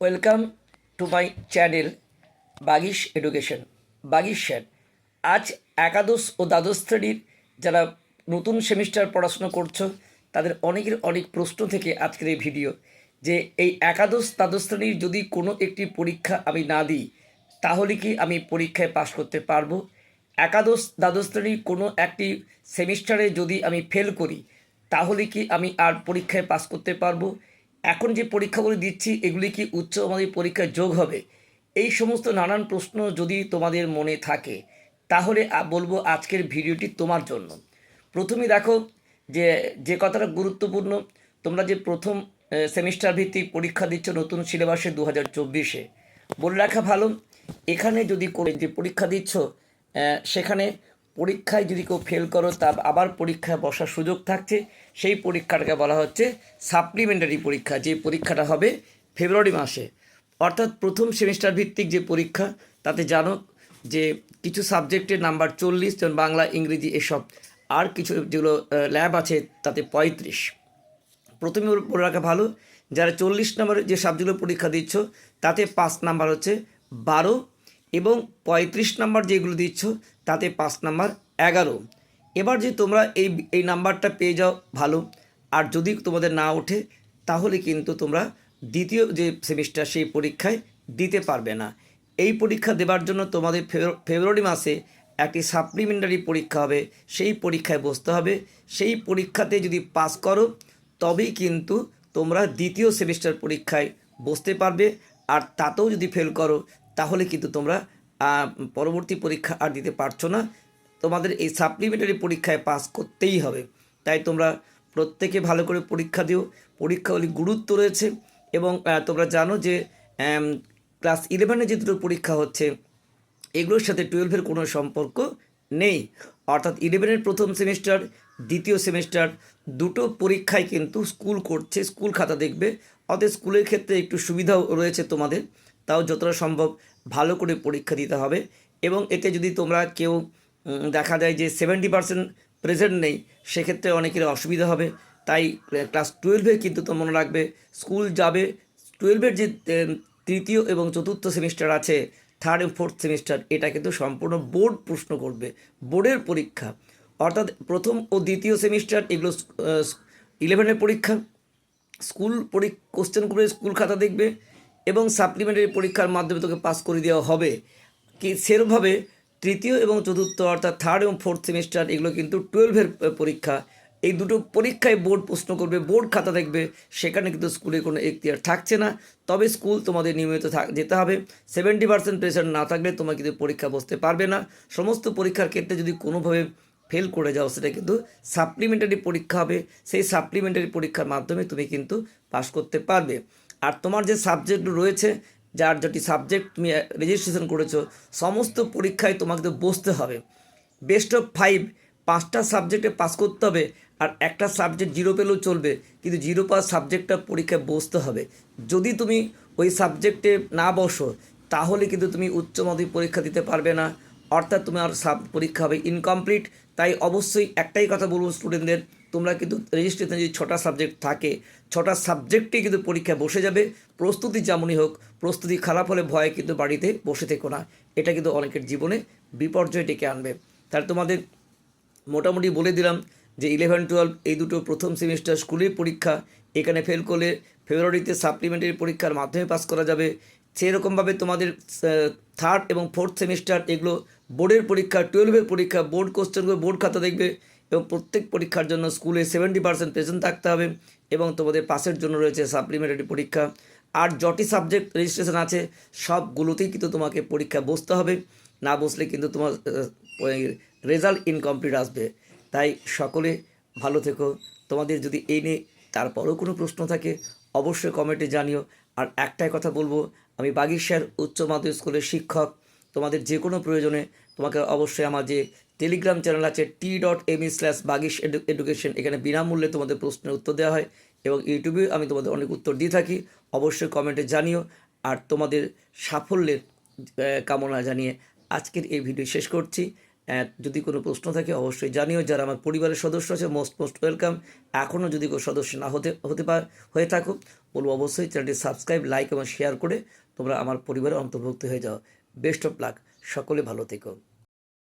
Welcome to my channel Bagish education Bagish sir, আজ একাদশ ও দ্বাদশ শ্রেণির যারা নতুন সেমিস্টার পড়াশোনা করছ, তাদের অনেকের অনেক প্রশ্ন থেকে আজকের এই ভিডিও যে এই একাদশ দ্বাদশ শ্রেণির যদি কোনো একটি পরীক্ষা আমি না দিই, তাহলে কি আমি পরীক্ষায় পাশ করতে পারব? একাদশ দ্বাদশ শ্রেণির কোনো একটি সেমিস্টারে যদি আমি ফেল করি, তাহলে কি আমি আর পরীক্ষায় পাস করতে পারব? এখন যে পরীক্ষাগুলি দিচ্ছি, এগুলি কি উচ্চ মাধ্যমিক পরীক্ষায় যোগ হবে? এই সমস্ত নানান প্রশ্ন যদি তোমাদের মনে থাকে, তাহলে বলব আজকের ভিডিওটি তোমার জন্য। প্রথমে দেখো যে যে কথাটা গুরুত্বপূর্ণ, তোমরা যে প্রথম সেমিস্টার ভিত্তিক পরীক্ষা দিচ্ছ নতুন সিলেবাসে দু হাজার চব্বিশে। বলে রাখা ভালো, এখানে যদি করে যে পরীক্ষা দিচ্ছ সেখানে পরীক্ষায় যদি কেউ ফেল করো, তা আবার পরীক্ষায় বসার সুযোগ থাকছে। সেই পরীক্ষাটাকে বলা হচ্ছে সাপ্লিমেন্টারি পরীক্ষা, যে পরীক্ষাটা হবে ফেব্রুয়ারি মাসে। অর্থাৎ প্রথম সেমিস্টার ভিত্তিক যে পরীক্ষা, তাতে জানো যে কিছু সাবজেক্টের নাম্বার চল্লিশ, যেমন বাংলা, ইংরেজি এসব, আর কিছু যেগুলো ল্যাব আছে, তাতে পঁয়ত্রিশ। প্রথমে বলে রাখা ভালো, যারা চল্লিশ নম্বরের যে সাবজেক্টগুলো পরীক্ষা দিচ্ছ, তাতে পাঁচ নাম্বার হচ্ছে বারো এবং পঁয়ত্রিশ নাম্বার যেগুলো দিচ্ছ, তাতে পাঁচ নাম্বার এগারো। এবার যে তোমরা এই এই নাম্বারটা পেয়ে যাও, ভালো। আর যদি তোমাদের না ওঠে, তাহলে কিন্তু তোমরা দ্বিতীয় যে সেমিস্টার, সেই পরীক্ষায় দিতে পারবে না। এই পরীক্ষা দেওয়ার জন্য তোমাদের ফেব্রু- ফেব্রুয়ারি মাসে একটি সাপ্লিমেন্টারি পরীক্ষা হবে। সেই পরীক্ষায় বসতে হবে। সেই পরীক্ষাতে যদি পাস করো, তবেই কিন্তু তোমরা দ্বিতীয় সেমিস্টার পরীক্ষায় বসতে পারবে। আর তাতেও যদি ফেল করো তাহলে কিন্তু তোমরা পরবর্তী পরীক্ষা আর দিতে পারছ না। তোমাদের এই সাপ্লিমেন্টারি পরীক্ষায় পাস করতেই হবে। তাই তোমরা প্রত্যেকে ভালো করে পরীক্ষা দিও। পরীক্ষাগুলি গুরুত্ব রয়েছে এবং তোমরা জানো যে ক্লাস ইলেভেনে যে দুটো পরীক্ষা হচ্ছে, এগুলোর সাথে টুয়েলভের কোনো সম্পর্ক নেই। অর্থাৎ ইলেভেনের প্রথম সেমিস্টার দ্বিতীয় সেমিস্টার দুটো পরীক্ষায় কিন্তু স্কুল করছে স্কুল খাতা দেখবে। অতএব স্কুলের ক্ষেত্রে একটু সুবিধাও রয়েছে তোমাদের। তাও যতটা সম্ভব ভালো করে পরীক্ষা দিতে হবে এবং এতে যদি তোমরা কেউ দেখা যায় যে সেভেন্টি পার্সেন্ট প্রেজেন্ট নেই, সেক্ষেত্রে অনেকের অসুবিধা হবে। তাই ক্লাস টুয়েলভে কিন্তু তো মনে রাখবে স্কুল যাবে টুয়েলভের যে তৃতীয় এবং চতুর্থ সেমিস্টার আছে থার্ড এবং ফোর্থ সেমিস্টার এটা কিন্তু সম্পূর্ণ বোর্ড প্রশ্ন করবে বোর্ডের পরীক্ষা। অর্থাৎ প্রথম ও দ্বিতীয় সেমিস্টার এগুলো ইলেভেনের পরীক্ষা স্কুল পরী কোশ্চেন করে স্কুল খাতা দেখবে এবং সাপ্লিমেন্টারি পরীক্ষার মাধ্যমে তোকে পাস করে দেওয়া হবে। কি সেরকমভাবে তৃতীয় এবং চতুর্থ অর্থাৎ থার্ড এবং ফোর্থ সেমিস্টার এগুলো কিন্তু টুয়েলভের পরীক্ষা। এই দুটো পরীক্ষায় বোর্ড প্রশ্ন করবে বোর্ড খাতা দেখবে, সেখানে কিন্তু স্কুলে কোনো এখতিয়ার থাকছে না। তবে স্কুল তোমাদের নিয়মিত যেতে হবে। সেভেন্টি পার্সেন্ট প্রেশার না থাকলে তোমরা কিন্তু পরীক্ষা বসতে পারবে না। সমস্ত পরীক্ষার ক্ষেত্রে যদি কোনোভাবে ফেল করে যাও, সেটা কিন্তু সাপ্লিমেন্টারি পরীক্ষা হবে। সেই সাপ্লিমেন্টারি পরীক্ষার মাধ্যমে তুমি কিন্তু পাস করতে পারবে। আর তোমার যে সাবজেক্ট রয়েছে, যার যেটি সাবজেক্ট তুমি রেজিস্ট্রেশন করেছ, সমস্ত পরীক্ষায় তোমাকে বসতে হবে। বেস্ট অফ ফাইভ পাঁচটা সাবজেক্টে পাস করতে হবে, আর একটা সাবজেক্ট জিরো পেলেও চলবে, কিন্তু জিরো পাস সাবজেক্টটা পরীক্ষায় বসতে হবে। যদি তুমি ওই সাবজেক্টে না বসো, তাহলে কিন্তু তুমি উচ্চ মাধ্যমিক পরীক্ষা দিতে পারবে না। অর্থাৎ তোমার সাব পরীক্ষা হবে ইনকমপ্লিট তাই অবশ্যই একটাই কথা বলব স্টুডেন্টদের তোমরা কিন্তু রেজিস্ট্রেশনে যদি ছটা সাবজেক্ট থাকে, ছটা সাবজেক্টেই কিন্তু পরীক্ষায় বসে যাবে। প্রস্তুতি যেমনই হোক, প্রস্তুতি খারাপ হলে ভয়ে কিন্তু বাড়িতে বসে থেকো না। এটা কিন্তু অনেকের জীবনে বিপর্যয় ডেকে আনবে। তাহলে তোমাদের মোটামুটি বলে দিলাম যে ইলেভেন টুয়েলভ এই দুটো প্রথম সেমিস্টার স্কুলের পরীক্ষা, এখানে ফেল করলে ফেব্রুয়ারিতে সাপ্লিমেন্টারি পরীক্ষার মাধ্যমে পাস করা যাবে। সেরকমভাবে তোমাদের থার্ড এবং ফোর্থ সেমিস্টার এগুলো বোর্ডের পরীক্ষা টুয়েলভের পরীক্ষা, বোর্ড কোশ্চেনগুলো বোর্ড খাতা দেখবে এবং প্রত্যেক পরীক্ষার জন্য স্কুলে সেভেন্টি পার্সেন্ট প্রেজেন্ট থাকতে হবে এবং তোমাদের পাসের জন্য রয়েছে সাপ্লিমেন্টারি পরীক্ষা। আর যটি সাবজেক্ট রেজিস্ট্রেশন আছে, সবগুলোতেই কিন্তু তোমাকে পরীক্ষা বসতে হবে। না বসলে কিন্তু তোমার রেজাল্ট ইনকমপ্লিট আসবে। তাই সকলে ভালো থেকো। তোমাদের যদি এই নিয়ে তারপরেও কোনো প্রশ্ন থাকে, অবশ্যই কমেন্টে জানিও। আর একটাই কথা বলব, আমি বাগিশার উচ্চ মাধ্যমিক স্কুলের শিক্ষক, তোমাদের যে কোনো প্রয়োজনে তোমাকে অবশ্যই আমার যে টেলিগ্রাম চ্যানেল আছে T dot M slash Bagish education এখানে বিনামূল্যে তোমাদের প্রশ্নের উত্তর দেওয়া হয় এবং ইউটিউবে আমি তোমাদের অনেক উত্তর দিয়ে থাকি। অবশ্যই কমেন্টে জানিও। আর তোমাদের সাফল্যের কামনা জানিয়ে আজকের এই ভিডিও শেষ করছি। যদি কোনো প্রশ্ন থাকে, অবশ্যই জানিও। যারা আমার পরিবারের সদস্য আছে মোস্ট মোস্ট ওয়েলকাম এখনও যদি কোনো সদস্য না হতে হতে পার হয়ে থাকো, বলব অবশ্যই চ্যানেলটি সাবস্ক্রাইব লাইক এবং শেয়ার করে তোমরা আমার পরিবারে অন্তর্ভুক্ত হয়ে যাও। বেস্ট অফ লাক সকলে ভালো থেকো।